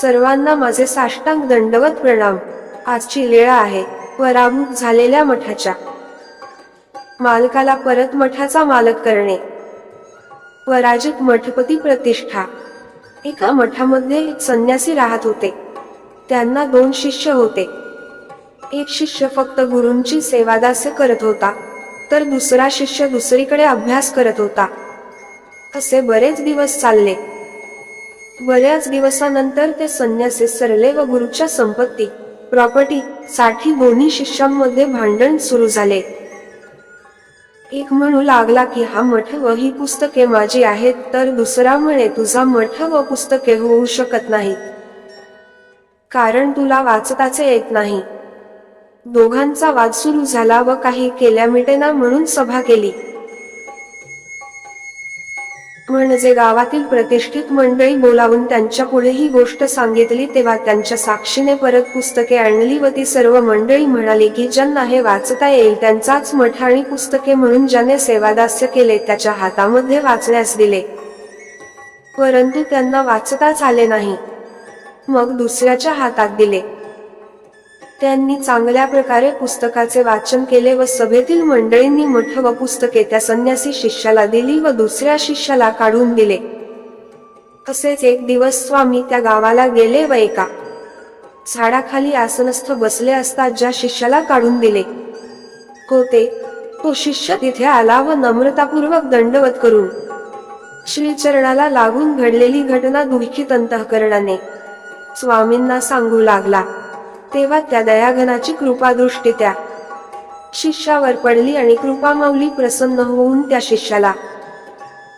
सर्वांना माझे साष्टांग दंडवत प्रणाम. आजची वेळ आहे. पराभूत झालेल्या मठाच्या. मालकाला परत मठाचा मालक करणे. पराजित मठपती प्रतिष्ठा. एका मठामध्ये संन्यासी राहत होते. त्यांना दोन शिष्य होते. एक शिष्य फक्त गुरूंची सेवादास्य करत होता तर दुसरा शिष्य दुसरीकडे अभ्यास करत होता. असे बरेच दिवस चालले. बऱ्याच दिवसानंतर ते संन्यासी सरले व गुरुच्या संपत्ती प्रॉपर्टी साठी दोन्ही शिष्यांमध्ये भांडण सुरू झाले. एक म्हणू लागला की हा मठ व ही पुस्तके माझी आहेत तर दुसरा म्हणे तुझा मठ व पुस्तके होऊ शकत नाहीत. कारण तुला वाचताचे येत नाही. दोघांचा वाद सुरू झाला व काही केल्या मिटेना म्हणून सभा केली. म्हणजे गावातील प्रतिष्ठित मंडळी बोलावून त्यांच्या पुढे ही गोष्ट सांगितली तेव्हा त्यांच्या साक्षीने परत पुस्तके आणली व ती सर्व मंडळी म्हणाली की ज्यांना हे वाचता येईल त्यांचाच मठ आणि पुस्तके म्हणून ज्याने सेवादास्य केले त्याच्या हातामध्ये वाचण्यास दिले. परंतु त्यांना वाचताच आले नाही. मग दुसऱ्याच्या हातात दिले. त्यांनी चांगल्या प्रकारे पुस्तकाचे वाचन केले व सभेतील मंडळींनी मठ व पुस्तके त्या संन्यासी शिष्याला दिली व दुसऱ्या शिष्याला काढून दिले. तसेच एक दिवस स्वामी त्या गावाला गेले व एका झाडाखाली आसनस्थ बसले असता ज्या शिष्याला काढून दिले. होते तो शिष्य तिथे आला व नम्रतापूर्वक दंडवत करून श्रीचरणाला लागून घडलेली घटना दुःखित अंतःकरणाने स्वामींना सांगू लागला. तेव्हा त्या दयाघनाची कृपादृष्टी त्या. शिष्यावर पडली आणि कृपामाऊली प्रसन्न होऊन त्या शिष्याला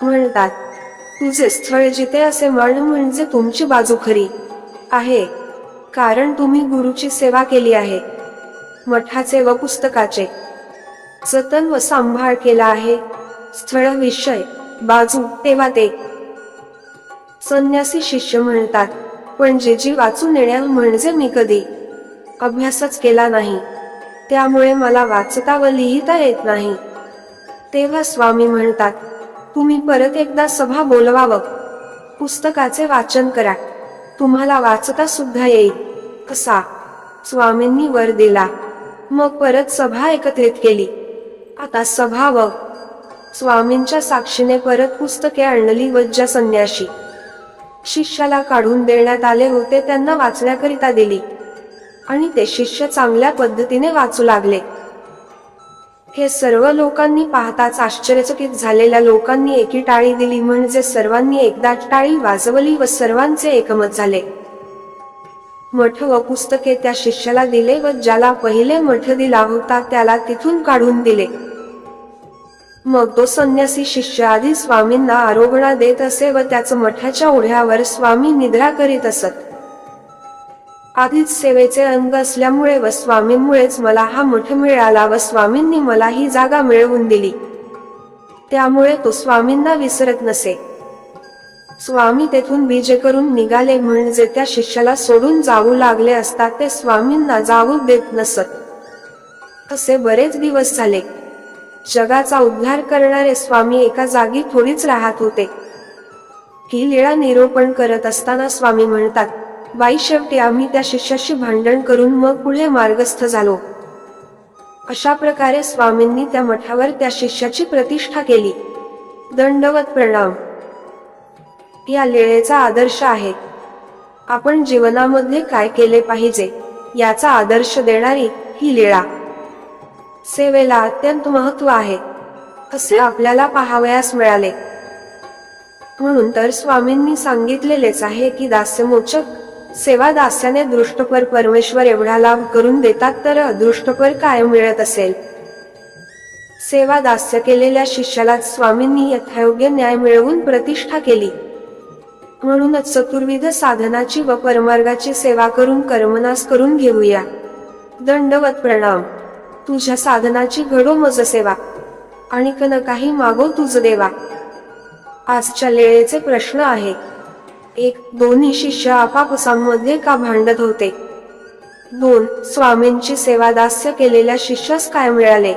म्हणतात तुझे स्थळ जिथे असे म्हण म्हणजे तुमची बाजू खरी आहे कारण तुम्ही गुरुची सेवा केली आहे मठाचे व पुस्तकाचे. जतन व सांभाळ केला आहे स्थळ विषय बाजू तेव्हा ते. संन्यासी शिष्य म्हणतात पण जे जी वाचून येण्या म्हणजे मी कधी अभ्यासच केला नाही. त्यामुळे मला वाचता व लिहिता येत नाही. तेव्हा स्वामी म्हणतात तुम्ही परत एकदा सभा बोलवावं. पुस्तकाचे वाचन करा. तुम्हाला वाचता सुद्धा येईल. असा स्वामींनी वर दिला. मग परत सभा एकत्रित केली. आता सभा व स्वामींच्या साक्षीने परत पुस्तके आणली व संन्याशी. शिष्याला काढून देण्यात आले होते त्यांना वाचण्याकरिता दिली. आणि ते शिष्य चांगल्या पद्धतीने वाचू लागले. हे सर्व लोकांनी पाहताच आश्चर्यचकित झालेल्या लोकांनी एकी टाळी दिली म्हणजे सर्वांनी एकदा टाळी वाजवली व सर्वांचे एकमत झाले. मठ व पुस्तके त्या शिष्याला दिले व ज्याला पहिले मठ दिला होता त्याला तिथून काढून दिले. मग तो संन्यासी शिष्य आधी स्वामींना आरोग्य देत असे व त्याच मठाच्या ओढ्यावर स्वामी निद्रा करीत असत. आधीच सेवेचे अंग असल्यामुळे व स्वामींमुळेच मला हा मठ मिळाला व स्वामींनी मला ही जागा मिळवून दिली. त्यामुळे तो स्वामींना विसरत नसे. स्वामी तेथून बीजे करून निघाले म्हणजे त्या शिष्याला सोडून जाऊ लागले असता ते स्वामींना जाऊ देत नसत. असे बरेच दिवस झाले. जगाचा उद्धार करणारे स्वामी एका जागी थोडीच राहत होते. ही लीळा निरूपण करत असताना स्वामी म्हणतात बाई शेवटी आम्ही त्या शिष्याशी भांडण करून मग पुढे मार्गस्थ झालो. अशा प्रकारे स्वामींनी त्या मठावर त्या शिष्याची प्रतिष्ठा केली. दंडवत प्रणाम. या लेळेचा आदर्श आहे. आपण जीवनामध्ये काय केले पाहिजे याचा आदर्श देणारी ही लीळा. सेवेला अत्यंत महत्त्व आहे. असे आपल्याला पाहावयास मिळाले. म्हणून तर स्वामींनी सांगितलेलेच आहे की दास्यमोचक सेवा दास्याने दृष्टपर परमेश्वर एवढा लाभ करून देतात तर अदृष्टपर काय मिळत असेल. सेवा दास्य केलेल्या शिष्याला स्वामींनी यथायोग्य न्याय मिळवून प्रतिष्ठा केली. म्हणूनच चतुर्विध साधनाची व परमार्गाची सेवा करून कर्मनाश करून घेऊया. दंडवत प्रणाम. तुझ्या साधनाची घडो मज सेवा. आणि कन काही मागो तुझ देवा. आजच्या लेळेचे प्रश्न आहे एक दोन्ही शिष्य आपापसांमध्ये का भांडत होते? दोन स्वामींची सेवा दास्य केलेल्या शिष्यास काय मिळाले?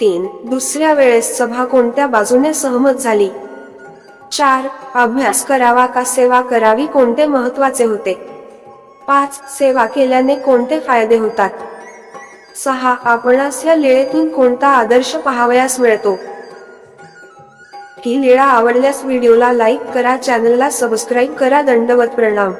तीन दुसऱ्या वेळेस सभा कोणत्या बाजूने सहमत झाली? चार अभ्यास करावा का सेवा करावी कोणते महत्त्वाचे होते? पाच सेवा केल्याने कोणते फायदे होतात? सहा आपणास या लेळेतून कोणता आदर्श पाहावयास मिळतो? ही लीळा आवडल्यास व्हिडिओला लाईक करा चॅनलला सबस्क्राईब करा दंडवत प्रणाम.